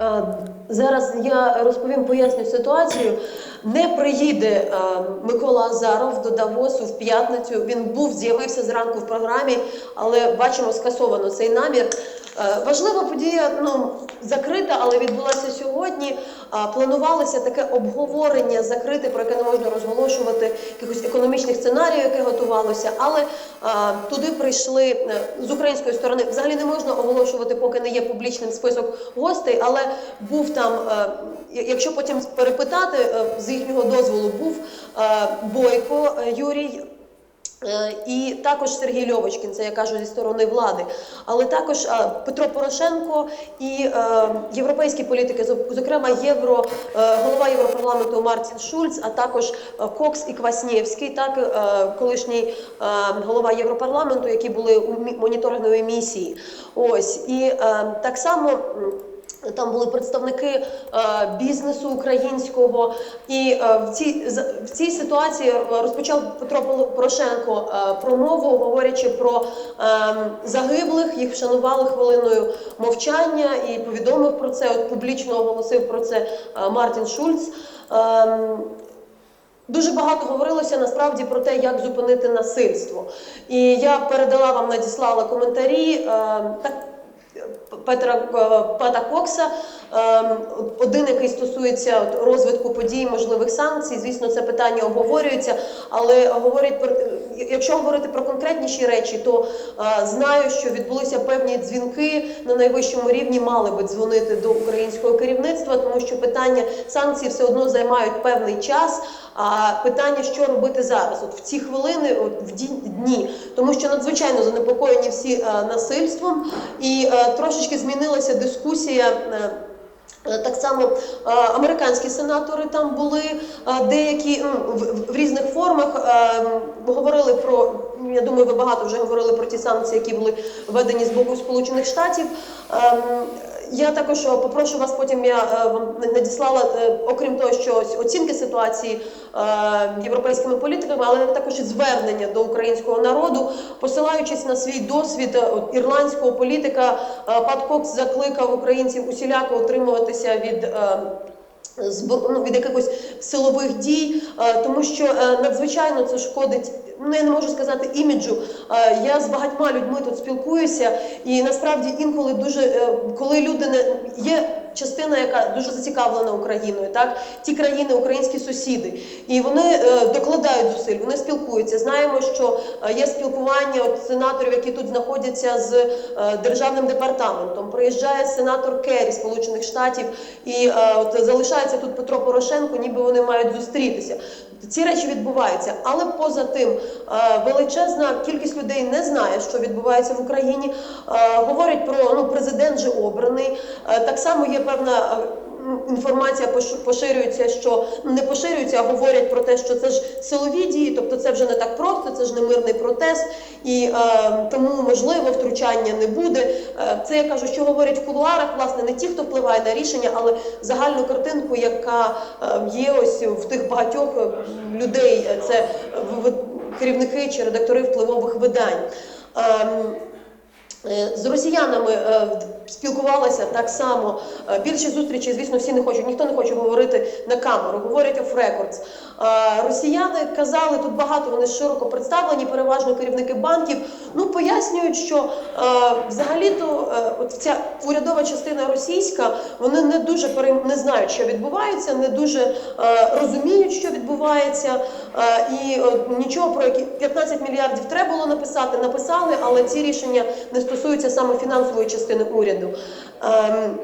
Е, Зараз я розповім поясню ситуацію. Не приїде е, Микола Азаров до Давосу в п'ятницю. Він був, з'явився зранку в програмі, але бачимо, скасовано цей намір. Е, Важлива подія ну, закрита, але відбулася сьогодні. Планувалося таке обговорення закрите, про яке не можна розголошувати якихось економічних сценаріїв, яке готувалося. Але а, туди прийшли е, з української сторони. Взагалі не можна оголошувати, поки не є публічним список гостей. Але був там, е, якщо потім перепитати е, з їхнього дозволу, був е, Бойко е, Юрій. Е, І також Сергій Льовочкін, це я кажу зі сторони влади, але також Петро Порошенко і е, європейські політики, зо- зокрема євро, е, голова Європарламенту Мартін Шульц, а також е, Кокс і Кваснєвський, так е, колишній е, голова Європарламенту, які були у моніторинговій місії. Ось і е, так само. Там були представники е, бізнесу українського, і е, в цій в цій ситуації е, розпочав Петро Порошенко е, промову, говорячи про е, загиблих. Їх вшанували хвилиною мовчання і повідомив про це. От публічно оголосив про це е, Мартін Шульц. Ем, Дуже багато говорилося насправді про те, як зупинити насильство. І я передала вам, надіслала коментарі. е, Так, Петра е, Пата Кокса, е, один, який стосується розвитку подій, можливих санкцій. Звісно, це питання обговорюється, але говорять про якщо говорити про конкретніші речі, то е, знаю, що відбулися певні дзвінки на найвищому рівні, мали би дзвонити до українського керівництва, тому що питання санкцій все одно займають певний час. А питання, що робити зараз, от в ці хвилини, от в дні, тому що надзвичайно занепокоєні всі е, насильством, і е, трошечки змінилася дискусія. Е, Так само е, американські сенатори там були е, деякі ну, в, різних формах е, говорили про. Я думаю, ви багато вже говорили про ті санкції, які були введені з боку Сполучених Штатів. Ем, Я також е, попрошу вас потім. Я е, вам надіслала, е, окрім того, що оцінки ситуації європейськими політиками, але також і звернення до українського народу, посилаючись на свій досвід ірландського політика, Пат Кокс закликав українців усіляко утримуватися від. ну, від якихось силових дій, тому що надзвичайно це шкодить. Ну, я не можу сказати іміджу. Я з багатьма людьми тут спілкуюся, і насправді інколи дуже е, коли люди не є частина, яка дуже зацікавлена Україною, так ті країни, українські сусіди, і вони е, докладають зусиль, вони спілкуються. Знаємо, що е, є спілкування от сенаторів, які тут знаходяться з е, державним департаментом. Приїжджає сенатор Керрі Сполучених Штатів і от залишається тут Петро Порошенко, ніби вони мають зустрітися. Ці речі відбуваються, але поза тим величезна кількість людей не знає, що відбувається в Україні. Говорять про ну президент же обраний. Так само є певна. е, Інформація поширюється, що не поширюється, а говорять про те, що це ж силові дії, тобто це вже не так просто, це ж не мирний протест, і е, тому можливо втручання не буде. Е, це я кажу, що говорять в кулуарах, власне, не ті, хто впливає на рішення, але загальну картинку, яка е, є ось в тих багатьох е, людей, це керівники чи редактори впливових видань. Е, З росіянами е, спілкувалася так само. Е, Більше зустрічей, звісно, всі не хочуть, ніхто не хоче говорити на камеру, говорять records. Е, Росіяни казали, тут багато вони широко представлені, переважно керівники банків. Ну пояснюють, що е, взагалі-то е, от ця урядова частина російська, вони не дуже не знають, що відбувається, не дуже е, розуміють, що відбувається. Е, і е, нічого про які 15 мільярдів треба було написати, написали, але ці рішення не стосуються саме фінансової частини уряду. Ем,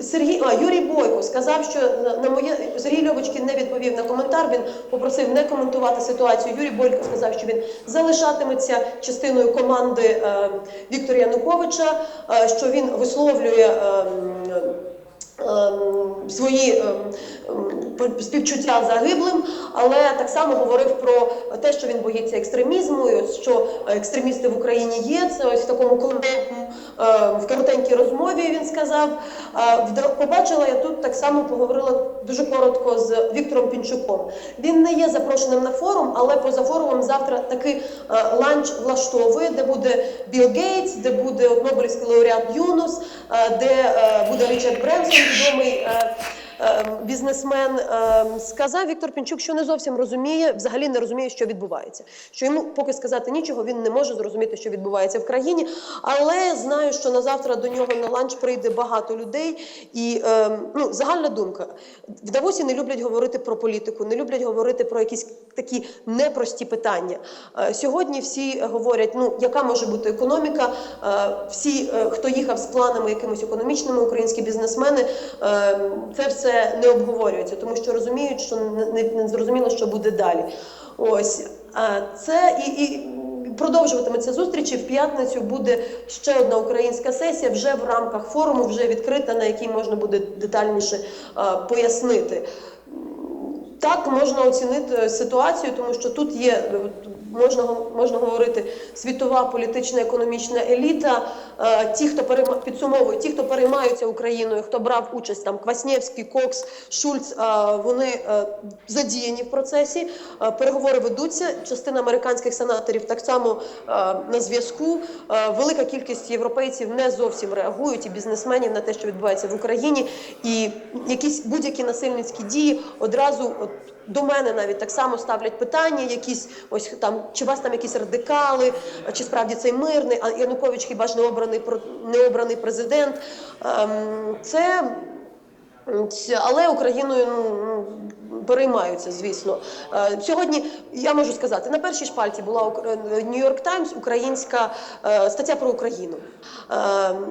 Сергій а, Юрій Бойко сказав, що на, моє Сергій Льовочкін не відповів на коментар. Він попросив не коментувати ситуацію. Юрій Бойко сказав, що він залишатиметься частиною команди е, Віктора Януковича, е, що він висловлює. ем, свої ем, ем, співчуття загиблим, але так само говорив про те, що він боїться екстремізму, і ось що екстремісти в Україні є. Це ось в такому е, в коротенькій розмові він сказав. Е, Побачила я тут так само поговорила дуже коротко з Віктором Пінчуком. Він не є запрошеним на форум, але поза форумом завтра такий е, ланч влаштовує, де буде Білл Гейтс, де буде Нобелівський лауреат Юнус, е, де е, буде Річард Бренсон, відомий е, е, бізнесмен е, сказав Віктор Пінчук, що не зовсім розуміє, взагалі не розуміє, що відбувається. Що йому поки сказати нічого, він не може зрозуміти, що відбувається в країні. Але знаю, що на завтра до нього на ланч прийде багато людей. І е, ну, загальна думка: в Давосі не люблять говорити про політику, не люблять говорити про якісь такі непрості питання. Е, Сьогодні всі говорять, ну яка може бути економіка. Е, Всі, е, хто їхав з планами якимись економічними, українські бізнесмени, це все не обговорюється, тому що розуміють, що не, не, зрозуміло, що буде далі. Ось а це і. і Продовжуватиметься зустрічі. В п'ятницю буде ще одна українська сесія вже в рамках форуму, вже відкрита, на якій можна буде детальніше е, пояснити. Так можна оцінити ситуацію, тому що тут є можна можна говорити світова політична економічна еліта. Е, Ті, хто перейма- підсумовує, ті, хто переймаються Україною, хто брав участь там Кваснєвський, Кокс, Шульц, е, вони е, задіяні в процесі. Переговори ведуться. Частина американських сенаторів так само на зв'язку. Велика кількість європейців не зовсім реагують і бізнесменів на те, що відбувається в Україні, і якісь будь-які насильницькі дії одразу от, до мене навіть так само ставлять питання, якісь ось там чи у вас там якісь радикали, чи справді цей мирний, а Янукович хіба ж не обраний не обраний президент. Ем, Це Але Україною ну, переймаються, звісно. Е, Сьогодні я можу сказати, на першій шпальті була Нью-Йорк Таймс, українська е, стаття про Україну. Е,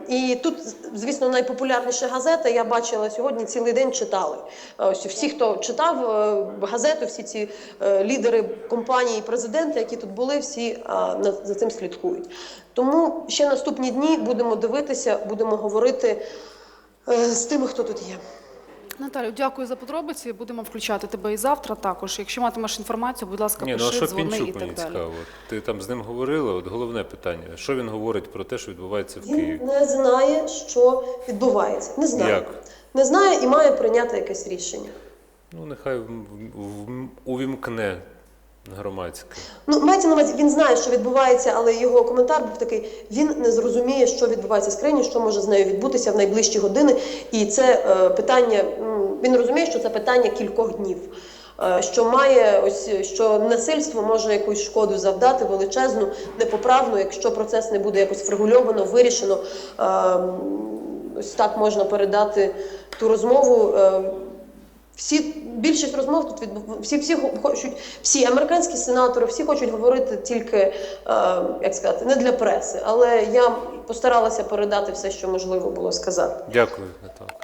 І тут, звісно, найпопулярніша газета. Я бачила сьогодні цілий день читали. Е, Ось всі, хто читав е, газету, всі ці е, лідери компанії, президенти, які тут були, всі е, за цим слідкують. Тому ще наступні дні будемо дивитися, будемо говорити е, з тими, хто тут є. Наталю, дякую за подробиці. Будемо включати тебе і завтра також. Якщо матимеш інформацію, будь ласка, Ні, ну а пиши, що дзвони і Пінчук так далі. цікаво? Ти там з ним говорила? От головне питання. Що він говорить про те, що відбувається в Києві? Він не знає, що відбувається. Не знає. Як? Не знає і має прийняти якесь рішення. Ну, нехай в- в- увімкне громадське. Ну, мається на увазі, він знає, що відбувається, але його коментар був такий: він не зрозуміє, що відбувається з країною, що може з нею відбутися в найближчі години. І це е, питання. Він розуміє, що це питання кількох днів. Е, Що має ось що насильство може якусь шкоду завдати величезну, непоправну, якщо процес не буде якось врегульовано, вирішено. Е, Ось так можна передати ту розмову. Е, всі більшість розмов тут відбув всі, всі хочуть, всі американські сенатори, всі хочуть говорити тільки е, як сказати, не для преси. Але я постаралася передати все, що можливо було сказати. Дякую, Наталка.